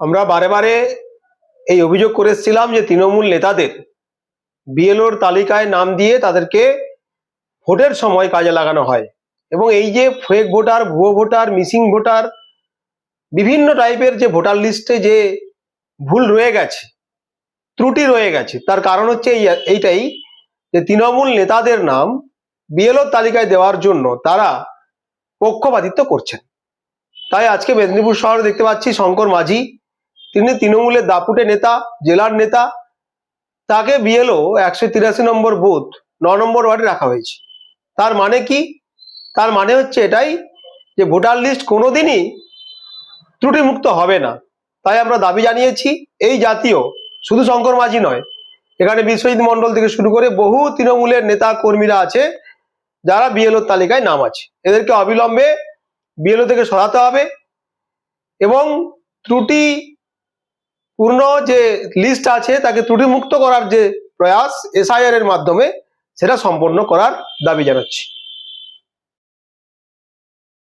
আমরা বারে বারে এই অভিযোগ করে এসেছিলাম যে তৃণমূল নেতাদের বিএলওর তালিকায় নাম দিয়ে তাদেরকে ভোটের সময় কাজে লাগানো হয়। এবং এই যে ফেক ভোটার ভুয়ো ভোটার মিসিং ভোটার বিভিন্ন টাইপের যে ভোটার লিস্টে যে ভুল রয়ে গেছে, ত্রুটি রয়ে গেছে, তার কারণ হচ্ছে এই, এইটাই যে তৃণমূল নেতাদের নাম বিএলওর তালিকায় দেওয়ার জন্য তারা পক্ষপাতিত্ব করছেন। তাই আজকে মেদিনীপুর শহরে দেখতে পাচ্ছি শঙ্কর মাঝি তিনি তৃণমূলের দাপুটে নেতা, জেলার নেতা, তাকে বিএলও একশো তিরাশি নম্বর বুথ, ন নম্বর ওয়ার্ডে রাখা হয়েছে। তার মানে কি? তার মানে হচ্ছে এটাই যে ভোটার লিস্ট কোনোদিনই ত্রুটিমুক্ত হবে না। তাই আমরা দাবি জানিয়েছি, এই জাতীয় শুধু শঙ্কর মাঝি নয়, এখানে বিশ্বজিৎ মণ্ডল থেকে শুরু করে বহু তৃণমূলের নেতা কর্মীরা আছে, যারা বিএলওর তালিকায় নাম আছে। এদেরকে অবিলম্বে বিএলও থেকে সরাতে হবে এবং ত্রুটি পূর্ণ যে লিস্ট আছে, তাকে ত্রুটিমুক্ত করার যে প্রয়াস এসআইআর এর মাধ্যমে, সেটা সম্পন্ন করার দাবি জানাচ্ছি।